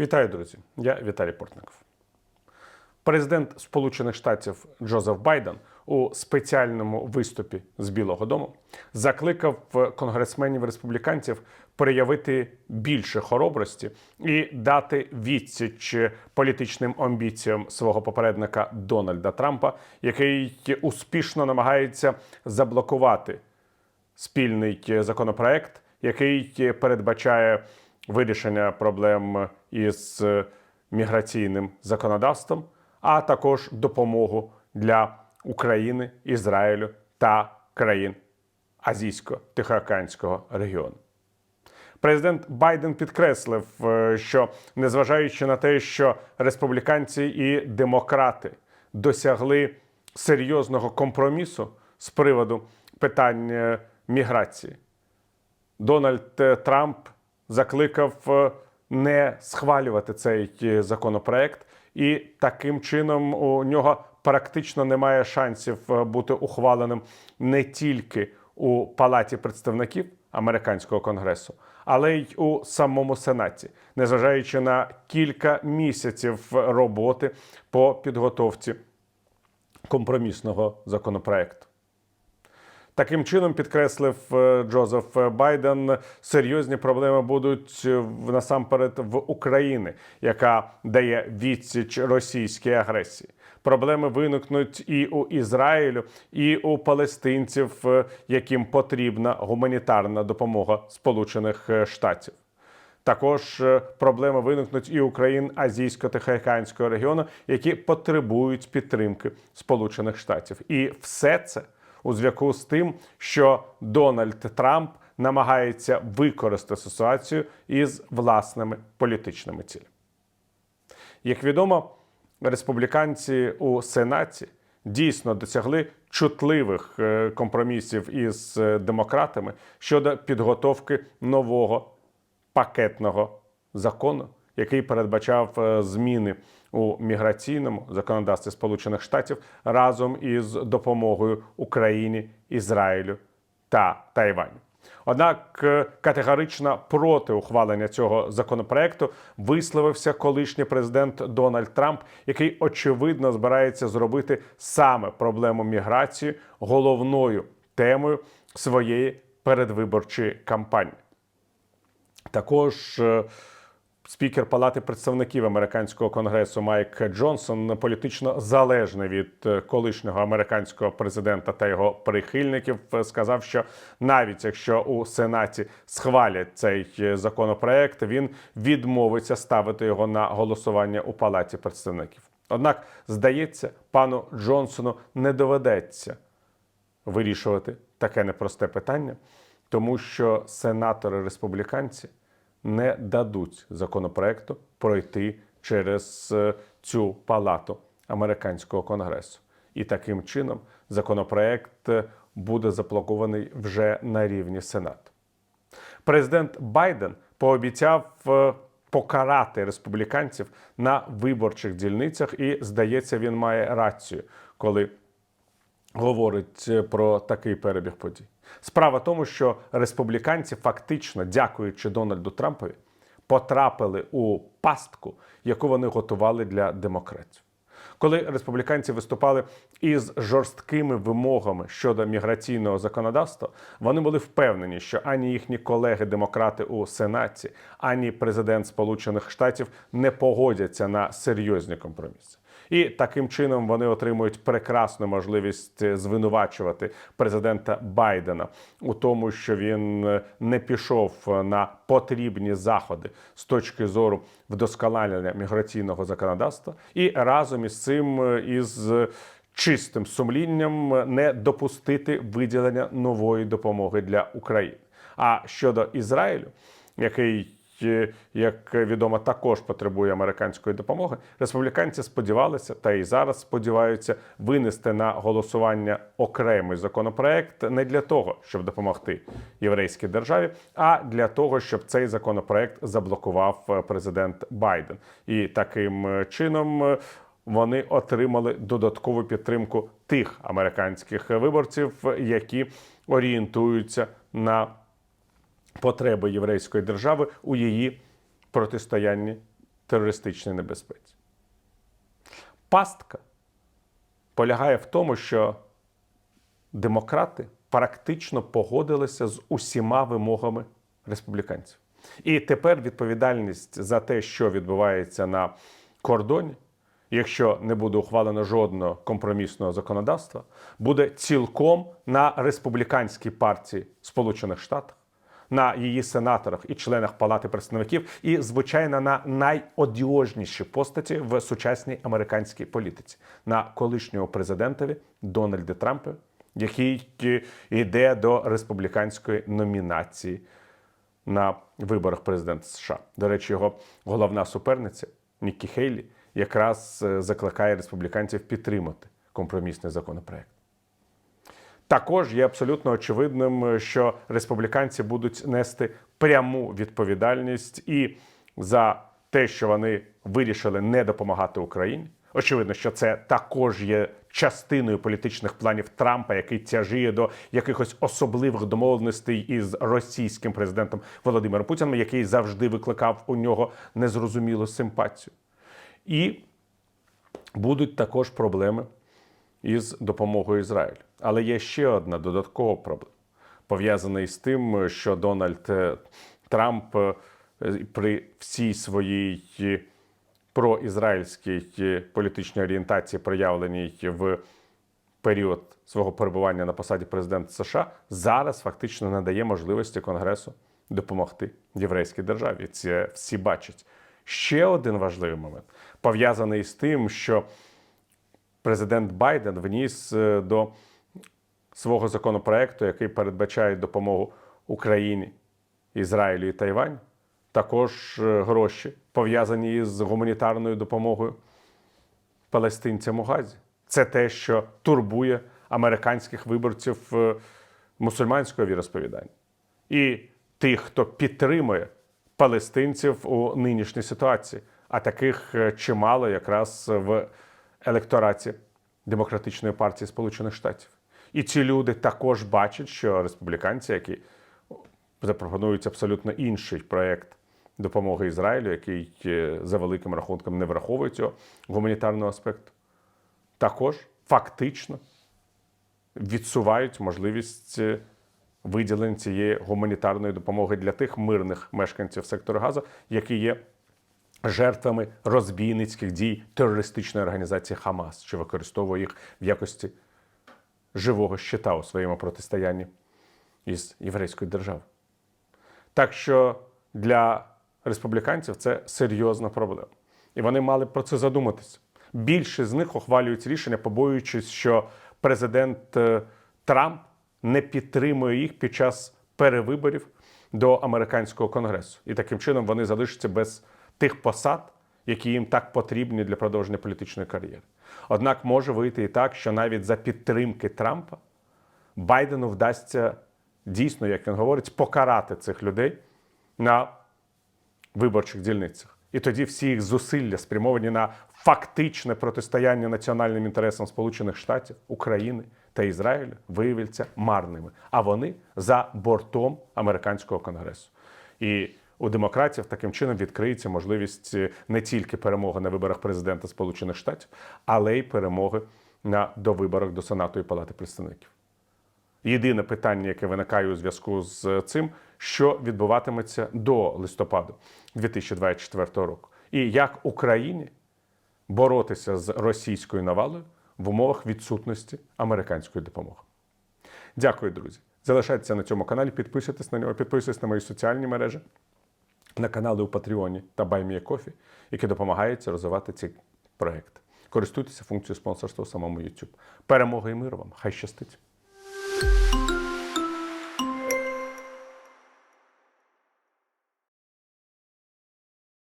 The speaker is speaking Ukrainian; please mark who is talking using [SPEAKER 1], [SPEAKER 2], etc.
[SPEAKER 1] Вітаю, друзі! Я Віталій Портников. Президент Сполучених Штатів Джозеф Байден у спеціальному виступі з Білого Дому закликав конгресменів республіканців проявити більше хоробрості і дати відсіч політичним амбіціям свого попередника Дональда Трампа, який успішно намагається заблокувати спільний законопроект, який передбачає вирішення проблем із міграційним законодавством, а також допомогу для України, Ізраїлю та країн Азійсько-Тихоокеанського регіону. Президент Байден підкреслив, е, що незважаючи на те, що республіканці і демократи досягли серйозного компромісу з приводу питань е, міграції, Дональд е, Трамп закликав е, не схвалювати цей е, законопроект, і таким чином у нього практично немає шансів е, бути ухваленим не тільки у Палаті представників американського конгресу, але й у самому сенаті, незважаючи на кілька місяців роботи по підготовці компромісного законопроекту. Таким чином, підкреслив е, Джозеф Байден, серйозні проблеми будуть е, насамперед в Україні, яка дає відсіч російській агресії. Проблеми виникнуть і у Ізраїлю, і у палестинців, е, яким потрібна гуманітарна допомога Сполучених Штатів. Також проблеми виникнуть і у країн Азійсько-Тихоокеанського регіону, які потребують підтримки Сполучених Штатів. І все це у зв'язку з тим, що Дональд Трамп намагається використати ситуацію із власними політичними цілями. Як відомо, республіканці у Сенаті дійсно досягли чутливих е, компромісів із е, демократами щодо підготовки нового пакетного закону, який передбачав е, зміни у міграційному законодавстві Сполучених Штатів разом із допомогою Україні, Ізраїлю та Тайваню. Однак е, категорично проти ухвалення цього законопроекту висловився колишній президент Дональд Трамп, який очевидно збирається зробити саме проблему міграції головною темою своєї передвиборчої кампанії. Також е, спікер Палати представників американського конгресу Майк Джонсон політично залежний від е, колишнього американського президента та його прихильників, е, сказав, що навіть якщо у Сенаті схвалять цей е, законопроект, він відмовиться ставити його на голосування у Палаті представників. Однак, здається, пану Джонсону не доведеться вирішувати таке непросте питання, тому що сенатори республіканці не дадуть законопроекту пройти через е, цю палату американського конгресу. І таким чином законопроект е, буде заблокований вже на рівні Сенату. Президент Байден пообіцяв е, покарати республіканців на виборчих дільницях, і здається, він має рацію, коли говорить е, про такий перебіг подій. Справа в тому, що республіканці фактично, дякуючи Дональду Трампові, потрапили у пастку, яку вони готували для демократів. Коли республіканці виступали із жорсткими вимогами щодо міграційного законодавства, вони були впевнені, що ані їхні колеги-демократи у Сенаті, ані президент Сполучених Штатів не погодяться на серйозні компроміси. І таким чином вони отримують прекрасну можливість звинувачувати президента Байдена у тому, що він е, не пішов на потрібні заходи з точки зору вдосконалення міграційного законодавства, і разом із цим е, із чистим сумлінням не допустити виділення нової допомоги для України. А щодо Ізраїлю, який е, як відомо, також потребує американської допомоги. Республіканці сподівалися та і зараз сподіваються винести на голосування окремий законопроект не для того, щоб допомогти єврейській державі, а для того, щоб цей законопроект заблокував е, президент Байден. І таким е, чином. е, Вони отримали додаткову підтримку тих американських виборців, які орієнтуються на потреби єврейської держави у її протистоянні терористичній небезпеці. Пастка полягає в тому, що демократи практично погодилися з усіма вимогами республіканців. І тепер відповідальність за те, що відбувається на кордоні, якщо не буде ухвалено жодного компромісного законодавства, буде цілком на республіканській партії Сполучених Штатів, на її сенаторах і членах Палати представників, і, звичайно, на найодіожніші постаті в сучасній американській політиці на колишнього президентові Дональді Трампі, який йде до республіканської номінації на виборах президента США. До речі, його головна суперниця Ніккі Хейлі якраз е, закликає республіканців підтримати компромісний законопроект. Також є абсолютно очевидним, що республіканці будуть нести пряму відповідальність і за те, що вони вирішили не допомагати Україні. Очевидно, що це також є частиною політичних планів Трампа, який тяжіє до якихось особливих домовленостей із російським президентом Володимиром Путіним, який завжди викликав у нього незрозумілу симпатію. І будуть також проблеми із допомогою Ізраїлю. Але є ще одна додаткова проблема, пов'язана із тим, що Дональд е, Трамп е, при всій своїй е, проізраїльській політичній орієнтації, проявленій в період свого перебування на посаді президента США, зараз фактично надає можливості Конгресу допомогти єврейській державі. Це всі бачать. Ще один важливий момент пов'язаний з тим, що президент Байден вніс е, до свого законопроекту, який передбачає допомогу Україні, Ізраїлю і Тайвань, також е, гроші пов'язані з гуманітарною допомогою палестинцям у Газі. Це те, що турбує американських виборців е, мусульманського віросповідання. І тих, хто підтримує палестинців у нинішній ситуації, а таких чимало якраз в електораті Демократичної партії Сполучених Штатів. І ці люди також бачать, що республіканці, які запропонують абсолютно інший проєкт допомоги Ізраїлю, який е, за великим рахунком не враховує цього гуманітарного аспекту, також фактично відсувають можливість е, виділення цієї гуманітарної допомоги для тих мирних мешканців сектору Газу, які є жертвами розбійницьких дій терористичної організації Хамас, що використовує їх в якості живого щита у своєму протистоянні із єврейською державою. Так що для республіканців це серйозна проблема. І вони мали про це задуматися. Більшість з них ухвалюють рішення, побоюючись, що президент е, Трамп не підтримує їх під час перевиборів до американського конгресу. І таким чином вони залишаться без тих посад, які їм так потрібні для продовження політичної кар'єри. Однак може вийти і так, що навіть за підтримки Трампа Байдену вдасться дійсно, як він говорить, покарати цих людей на виборчих дільницях. І тоді всі їх зусилля спрямовані на фактичне протистояння національним інтересам Сполучених Штатів, України та Ізраїлю виявляться марними. А вони за бортом американського конгресу. І у демократів таким чином відкриється можливість не тільки перемоги на виборах президента Сполучених Штатів, але й перемоги на довиборах до Сенату і Палати представників. Єдине питання, яке виникає у зв'язку з цим, що відбуватиметься до листопаду 2024 року, і як Україні боротися з російською навалою в умовах відсутності американської допомоги. Дякую, друзі. Залишайтеся на цьому каналі, підписуйтесь на нього, підписуйтесь на мої соціальні мережі, на канали у Патреоні та BuyMeACoffee, які допомагають розвивати ці проекти. Користуйтеся функцією спонсорства у самому YouTube. Перемоги і мир вам! Хай щастить!